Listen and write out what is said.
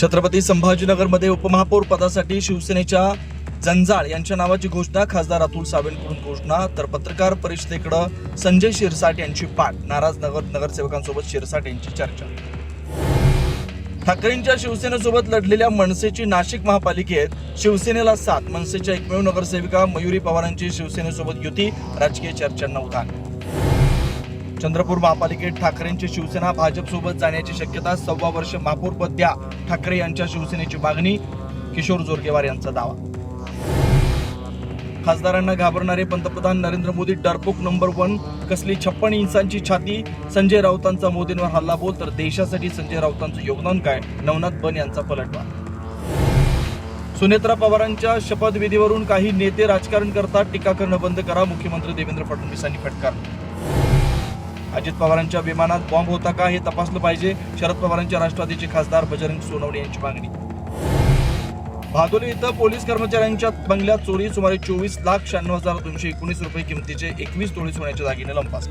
छत्रपती संभाजीनगरमध्ये उपमहापौर पदासाठी शिवसेनेच्या जंजाळ यांच्या नावाची घोषणा खासदार अतुल सावेंकडून घोषणा तर पत्रकार परिषदेकडं संजय शिरसाट यांची पाठ. नाराज नगर नगरसेवकांसोबत शिरसाट यांची चर्चा. ठाकरेंच्या शिवसेनेसोबत लढलेल्या मनसेची नाशिक महापालिकेत शिवसेनेला साथ मनसेच्या एकमेव नगरसेविका मयुरी पवारांची शिवसेनेसोबत युती. राजकीय चर्चांना उधाण. चंद्रपूर महापालिकेत ठाकरेंची शिवसेना भाजपसोबत जाण्याची शक्यता सव्वा वर्ष महापौर पद द्या ठाकरे यांच्या शिवसेनेची मागणी किशोर जोरगेवार यांचा दावा. खासदारांना घाबरणारे पंतप्रधान नरेंद्र मोदी डरपोक नंबर वन कसली छप्पन इंचांची छाती संजय राऊतांचा मोदींवर हल्ला बोल तर देशासाठी संजय राऊतांचं योगदान काय? नवनाथ बन यांचा पलटवार. सुनेत्रा पवारांच्या शपथविधीवरून काही नेते राजकारण करतात टीका करणं बंद करा मुख्यमंत्री देवेंद्र फडणवीसांनी फटकारलं अजित पवारांच्या विमानात बॉम्ब होता का हे तपासलं पाहिजे. शरद पवारांच्या राष्ट्रवादीचे खासदार बजरंग सोनवणे यांची मागणी. भादोली इथं पोलीस कर्मचाऱ्यांच्या बंगल्यात चोरी सुमारे चोवीस लाख शहाण्णव हजार दोनशे एकोणीस रुपये किमतीचे एकवीस तोळे सोन्याच्या दागिने लंपास.